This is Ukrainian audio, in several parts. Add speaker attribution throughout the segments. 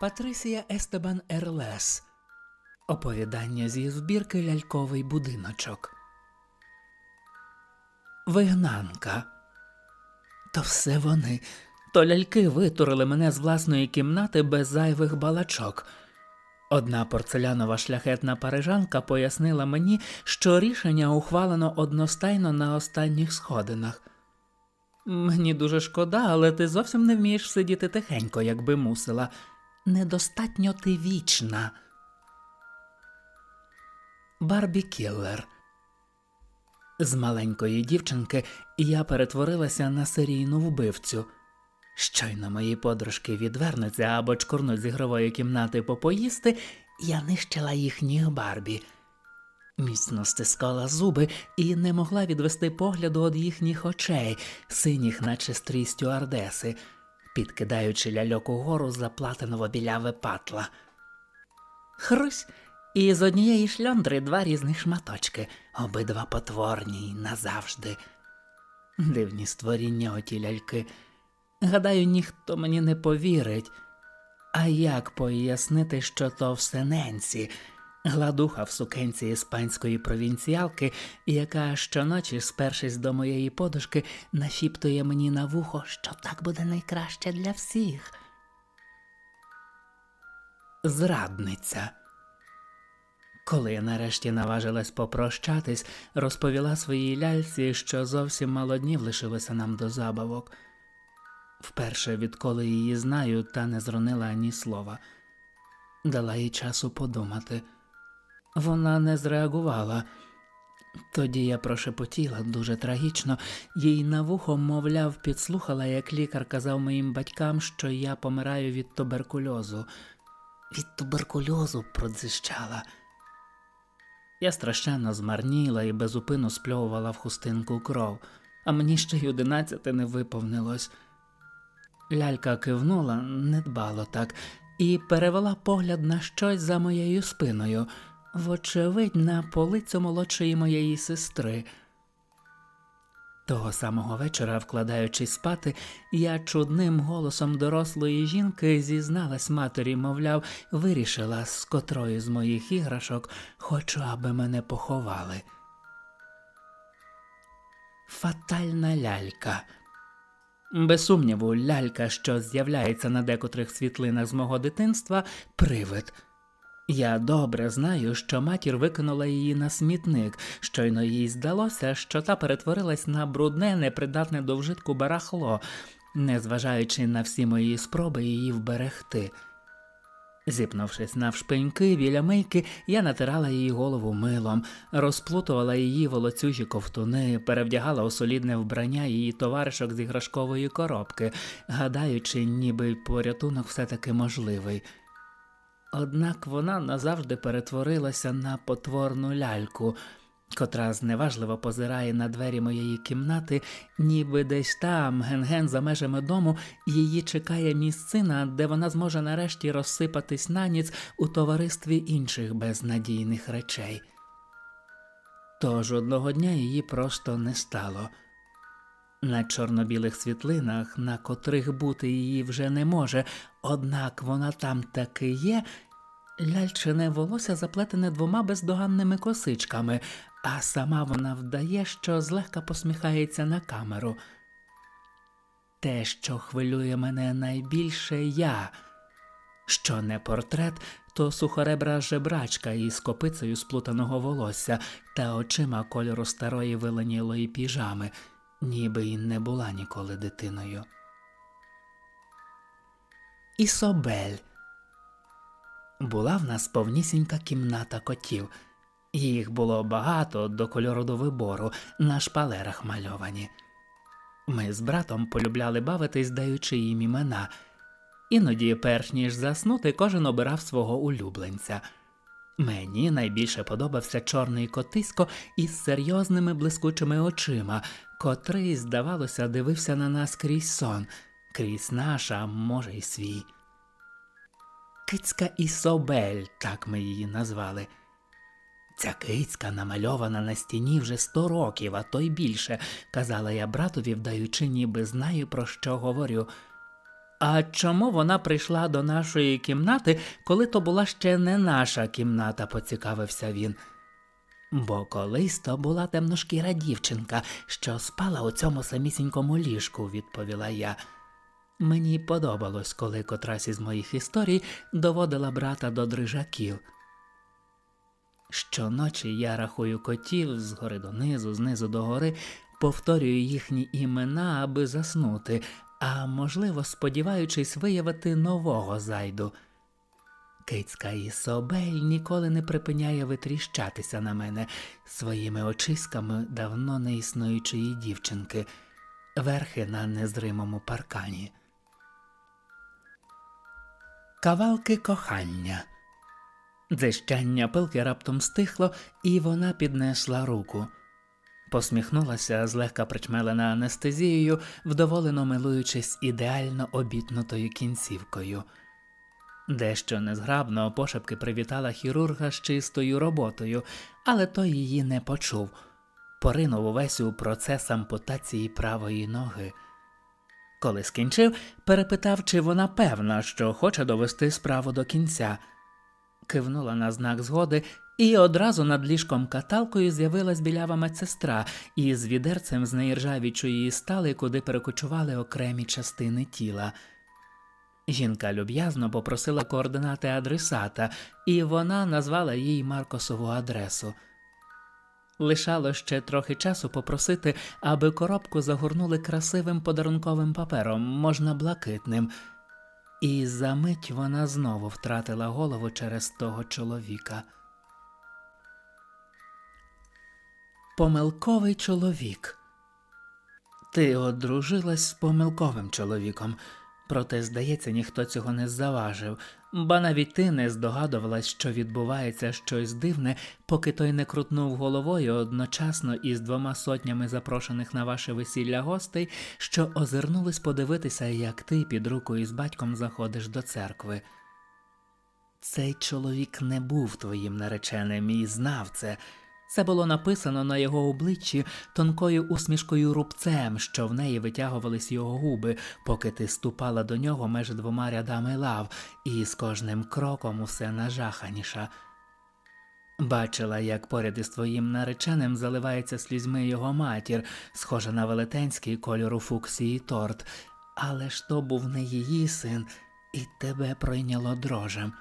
Speaker 1: Патрисія Естебан Ерлес. Оповідання зі збірки Ляльковий будиночок. Вигнанка. То все вони. То ляльки витурили мене з власної кімнати без зайвих балачок. Одна порцелянова шляхетна парижанка пояснила мені, що рішення ухвалено одностайно на останніх сходинах. Мені дуже шкода, але ти зовсім не вмієш сидіти тихенько, якби мусила. Недостатньо ти вічна. Барбі Кіллер. З маленької дівчинки я перетворилася на серійну вбивцю. Щойно мої подружки відвернуться або чкурнуть з ігрової кімнати попоїсти, я нищила їхніх Барбі. Міцно стискала зуби і не могла відвести погляду від їхніх очей, синіх, наче стрій стюардеси, підкидаючи ляльок угору заплатиново біляве патла. Хрусь, і з однієї шльондри два різних шматочки, обидва потворні й назавжди. Дивні створіння оті ляльки. Гадаю, ніхто мені не повірить. А як пояснити, що то все Ненсі, гладуха в сукенці іспанської провінціалки, яка щоночі, спершись до моєї подушки, нашіптує мені на вухо, що так буде найкраще для всіх. Зрадниця. Коли я нарешті наважилась попрощатись, розповіла своїй ляльці, що зовсім мало днів лишилося нам до забавок. Вперше, відколи її знаю, та не зронила ані слова. Дала їй часу подумати. Вона не зреагувала. Тоді я прошепотіла дуже трагічно, їй на вухо, мовляв, підслухала, як лікар казав моїм батькам, що я помираю від туберкульозу. Від туберкульозу продзищала. Я страшенно змарніла і безупину спльовувала в хустинку кров, а мені ще й одинадцяти не виповнилось. Лялька кивнула недбало так і перевела погляд на щось за моєю спиною, вочевидь, на полицю молодшої моєї сестри. Того самого вечора, вкладаючись спати, я чудним голосом дорослої жінки зізналась матері, мовляв, вирішила, з котрої з моїх іграшок хочу, аби мене поховали. Фатальна лялька. Без сумніву, лялька, що з'являється на декотрих світлинах з мого дитинства, привид. Я добре знаю, що матір викинула її на смітник, щойно їй здалося, що та перетворилась на брудне, непридатне до вжитку барахло, незважаючи на всі мої спроби її вберегти. Зіпнувшись навшпиньки біля мийки, я натирала її голову милом, розплутувала її волоцюжі ковтуни, перевдягала у солідне вбрання її товаришок з іграшкової коробки, гадаючи, ніби порятунок все таки можливий. Однак вона назавжди перетворилася на потворну ляльку, котра зневажливо позирає на двері моєї кімнати, ніби десь там, ген-ген за межами дому, її чекає місцина, де вона зможе нарешті розсипатись на ніц у товаристві інших безнадійних речей. Тож одного дня її просто не стало. На чорно-білих світлинах, на котрих бути її вже не може, однак вона там таки є. Ляльчине волосся заплетене двома бездоганними косичками, а сама вона вдає, що злегка посміхається на камеру. Те, що хвилює мене найбільше я, що не портрет, то сухоребра жебрачка із копицею сплутаного волосся та очима кольору старої виленілої піжами, ніби й не була ніколи дитиною. Ісобель. Була в нас повнісінька кімната котів. Їх було багато до кольору до вибору, на шпалерах мальовані. Ми з братом полюбляли бавитись, даючи їм імена. Іноді, перш ніж заснути, кожен обирав свого улюбленця. Мені найбільше подобався чорний котисько із серйозними блискучими очима, котрий, здавалося, дивився на нас крізь сон, крізь наш, а може, й свій. Кицька Ісобель, так ми її назвали. Ця кицька намальована на стіні вже сто років, а то й більше, казала я братові, вдаючи, ніби знаю, про що говорю. А чому вона прийшла до нашої кімнати, коли то була ще не наша кімната, поцікавився він. Бо колись то була темношкіра дівчинка, що спала у цьому самісінькому ліжку, відповіла я. Мені подобалось, коли котрась із моїх історій доводила брата до дрижаків. Щоночі я рахую котів згори донизу, знизу до гори, повторюю їхні імена, аби заснути, а можливо, сподіваючись виявити нового зайду. Кицька Ісобель ніколи не припиняє витріщатися на мене своїми очиськами давно не існуючої дівчинки, верхи на незримому паркані. Кавалки кохання. Дзищання пилки раптом стихло, і вона піднесла руку. Посміхнулася, злегка причмелена анестезією, вдоволено милуючись ідеально обітнутою кінцівкою. Дещо незграбно пошепки привітала хірурга з чистою роботою, але той її не почув. Поринув увесь у процес ампутації правої ноги. Коли скінчив, перепитав, чи вона певна, що хоче довести справу до кінця. Кивнула на знак згоди, і одразу над ліжком каталкою з'явилась білява медсестра із відерцем з неіржавічої стали, куди перекочували окремі частини тіла. Жінка люб'язно попросила координати адресата, і вона назвала їй Маркосову адресу. Лишало ще трохи часу попросити, аби коробку загорнули красивим подарунковим папером, можна блакитним. І за мить вона знову втратила голову через того чоловіка. Помилковий чоловік. Ти одружилась з помилковим чоловіком, проте, здається, ніхто цього не заважив, ба навіть ти не здогадувалась, що відбувається щось дивне, поки той не крутнув головою одночасно із двома сотнями запрошених на ваше весілля гостей, що озирнулись подивитися, як ти під руку із батьком заходиш до церкви. Цей чоловік не був твоїм нареченим і знав це. Це було написано на його обличчі тонкою усмішкою рубцем, що в неї витягувались його губи, поки ти ступала до нього меж двома рядами лав, і з кожним кроком усе нажаханіша. Бачила, як поряд із твоїм нареченим заливається слізьми його матір, схожа на велетенський кольору фуксії торт, але ж то був не її син, і тебе пройняло дрожем.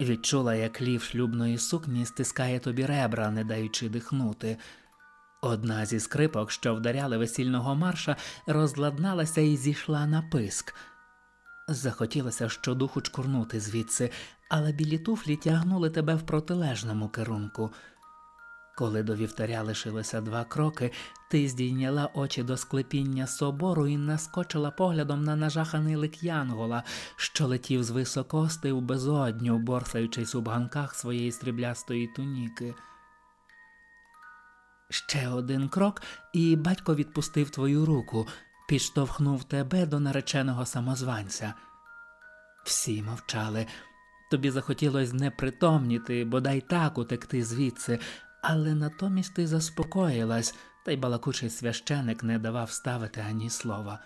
Speaker 1: Відчула, як лів шлюбної сукні стискає тобі ребра, не даючи дихнути. Одна зі скрипок, що вдаряли весільного марша, розладналася і зійшла на писк. Захотілося щодуху чкурнути звідси, але білі туфлі тягнули тебе в протилежному керунку. Коли до вівтаря лишилося два кроки, ти здійняла очі до склепіння собору і наскочила поглядом на нажаханий лик Янгола, що летів з високости у безодню, борсаючись у бганках своєї стріблястої туніки. Ще один крок, і батько відпустив твою руку, підштовхнув тебе до нареченого самозванця. Всі мовчали. Тобі захотілося непритомніти, бодай так утекти звідси, але натомість ти заспокоїлась, та й балакучий священик не давав ставити ані слова.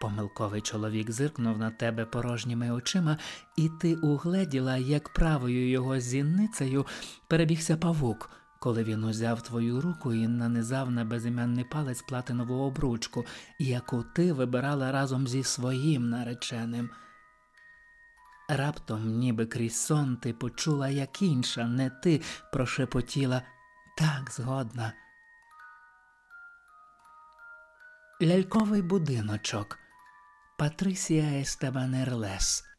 Speaker 1: Помилковий чоловік зиркнув на тебе порожніми очима, і ти угледіла, як правою його зінницею перебігся павук, коли він узяв твою руку і нанизав на безіменний палець платинову обручку, яку ти вибирала разом зі своїм нареченим. Раптом, ніби крізь сон, ти почула, як інша, не ти, прошепотіла. Так згодна. Ляльковий будиночок. Патрисія Естебанерлес